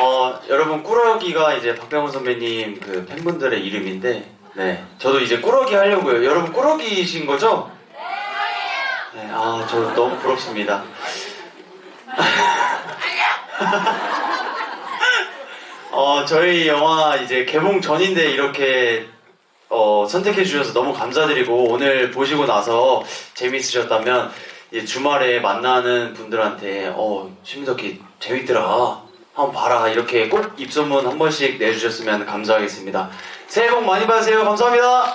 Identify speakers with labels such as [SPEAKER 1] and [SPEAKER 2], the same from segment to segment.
[SPEAKER 1] 어, 여러분 꾸러기가 이제 박병호 선배님 그 팬분들의 이름인데, 네, 저도 이제 꾸러기 하려고요. 여러분 꾸러기이신 거죠? 네, 아, 저 너무 부럽습니다. 어, 저희 영화 이제 개봉 전인데 이렇게 어, 선택해 주셔서 너무 감사드리고 오늘 보시고 나서 재밌으셨다면 주말에 만나는 분들한테 어, 심석희 재밌더라. 한번 봐라. 이렇게 꼭 입소문 한 번씩 내주셨으면 감사하겠습니다. 새해 복 많이 받으세요. 감사합니다.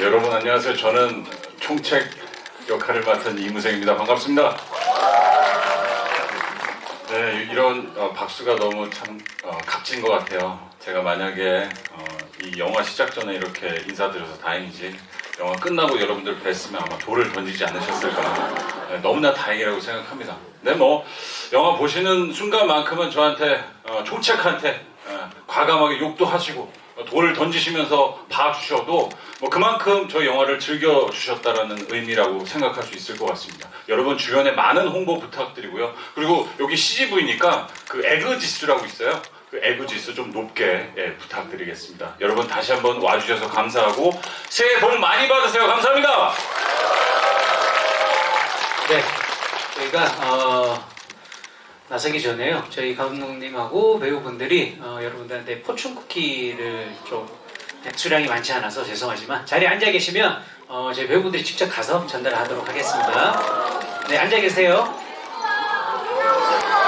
[SPEAKER 2] 여러분 안녕하세요. 저는 총책 역할을 맡은 이무생입니다. 반갑습니다. 네, 이런 어, 박수가 너무 참 어, 값진 것 같아요. 제가 만약에 어, 이 영화 시작 전에 이렇게 인사드려서 다행이지 영화 끝나고 여러분들 뵀으면 아마 돌을 던지지 않으셨을까 네, 너무나 다행이라고 생각합니다. 네, 뭐 영화 보시는 순간만큼은 저한테 어, 총책한테 어, 과감하게 욕도 하시고 어, 돌을 던지시면서 봐주셔도 뭐 그만큼 저희 영화를 즐겨 주셨다라는 의미라고 생각할 수 있을 것 같습니다. 여러분 주변에 많은 홍보 부탁드리고요. 그리고 여기 CGV니까 그 에그 지수라고 있어요. 그 에그 지수 좀 높게 예, 부탁드리겠습니다. 여러분 다시 한번 와주셔서 감사하고 새해 복 많이 받으세요. 감사합니다.
[SPEAKER 3] 네, 저희가 어, 나서기 전에요. 저희 감독님하고 배우분들이 어, 여러분들한테 포춘 쿠키를 좀 수량이 많지 않아서 죄송하지만 자리에 앉아 계시면 어, 저희 배우분들이 직접 가서 전달하도록 하겠습니다. 네, 앉아 계세요.